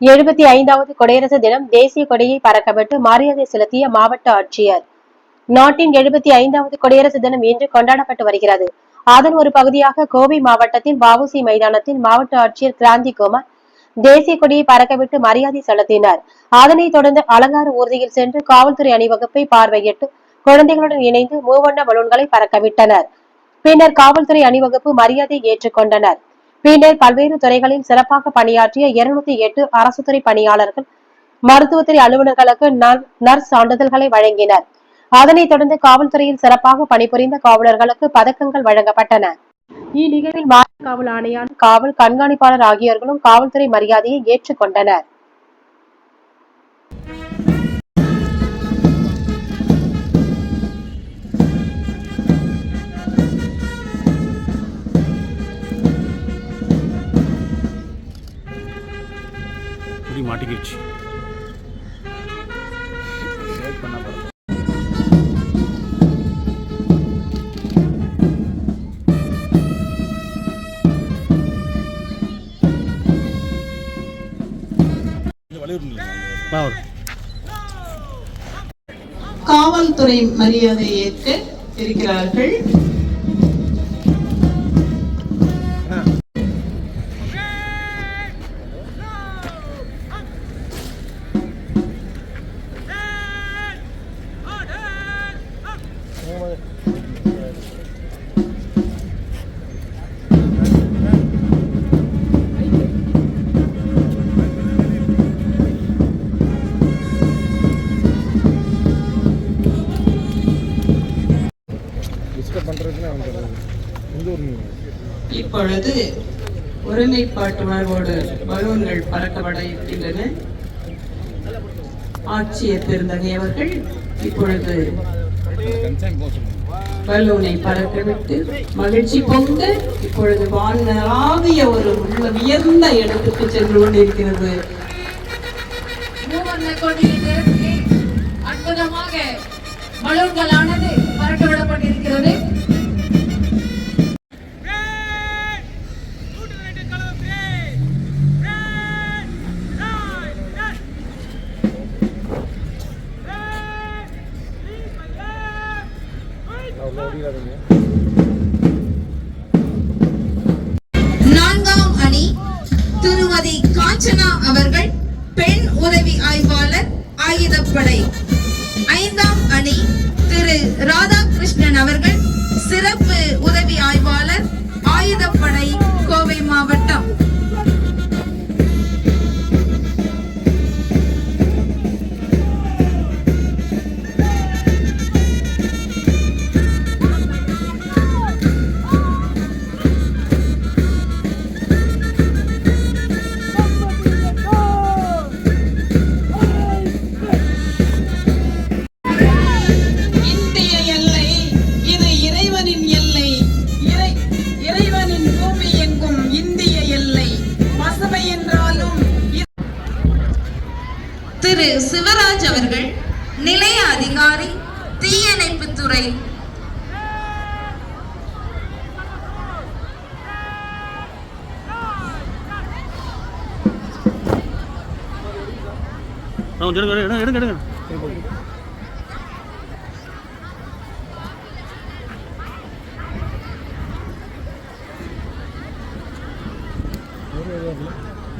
எழுபத்தி ஐந்தாவது குடியரசு தினம் தேசிய கொடியை பறக்கவிட்டு மரியாதை செலுத்திய மாவட்ட ஆட்சியர். நாட்டின் எழுபத்தி ஐந்தாவது குடியரசு தினம் இன்று கொண்டாடப்பட்டு வருகிறது. அதன் ஒரு பகுதியாக கோவை மாவட்டத்தில் வாவுசி மைதானத்தில் மாவட்ட ஆட்சியர் கிராந்தி குமார் தேசிய கொடியை பறக்கவிட்டு மரியாதை செலுத்தினார். அதனைத் தொடர்ந்து அலங்கார ஊர்தியில் சென்று காவல்துறை அணிவகுப்பை பார்வையிட்டு குழந்தைகளுடன் இணைந்து மூவண்ண பலூன்களை பறக்கவிட்டனர். பின்னர் காவல்துறை அணிவகுப்பு மரியாதை ஏற்றுக்கொண்டனர். பின்னர் பல்வேறு துறைகளில் சிறப்பாக பணியாற்றிய இருநூத்தி எட்டு அரசு துறை பணியாளர்கள் மருத்துவத்துறை அலுவலர்களுக்கு நர்ஸ் சான்றிதழ்களை வழங்கினர். அதனைத் தொடர்ந்து காவல்துறையில் சிறப்பாக பணிபுரிந்த காவலர்களுக்கு பதக்கங்கள் வழங்கப்பட்டன. இந்நிகழ்வில் மாநில காவல் ஆணையாளர் காவல் கண்காணிப்பாளர் ஆகியோர்களும் காவல்துறை மரியாதையை ஏற்றுக்கொண்டனர். மாட்டிக்கிடுச்சு. காவல்துறை மரியாதை ஏற்க இருக்கிறார்கள். இப்பொழுது ஒருமைப்பாட்டு உணர்வோடு பலூன்கள் பறக்கப்பட இருக்கின்றன. ஆட்சியர் பெருந்தகை அவர்கள் இப்பொழுது பலூனை பறக்கவிட்டு மகிழ்ச்சி பொங்க இப்பொழுது வானராவிய ஒரு உள்ள உயர்ந்த இடத்துக்கு சென்று கொண்டிருக்கிறது. அற்புதமாக பலூன்களானது பறக்கவிடப்பட்டிருக்கிறது நான்காம் அணி திருமதி காஞ்சனா அவர்கள் பெண் உதவி ஆய்வாளர் ஆயுதப்படை. திரு சிவராஜ் அவர்கள் நிலைய அதிகாரி தீயணைப்புத்துறை எடுங்க எடுங்க எடுங்க எடுங்க.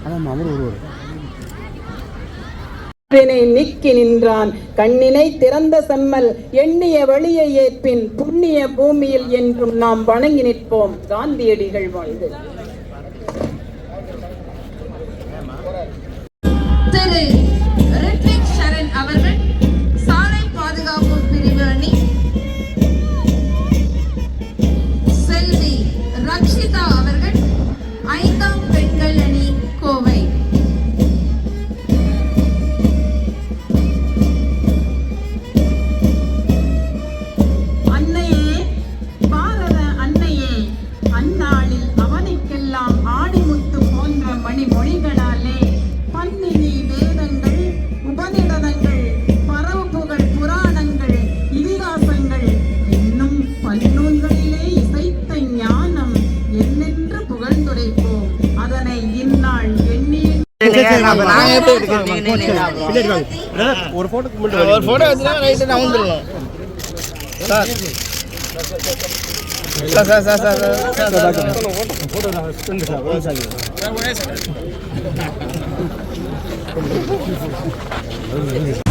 ஆமாம் அவர் ஒருவர் காற்றினை நீக்கி நின்றான். கண்ணினை திறந்த செம்மல் எண்ணிய வழியை ஏற்பின் புண்ணிய பூமியில் என்றும் நாம் வணங்கி நிற்போம். காந்தியடிகள் வாழ்ந்து. திரு ஒரு மட்டும் ஒரு போட்டோ எடுத்துனா ரைட்டு நான் வந்துடலாம் sir sir. Sir sir sir sir sir. Photo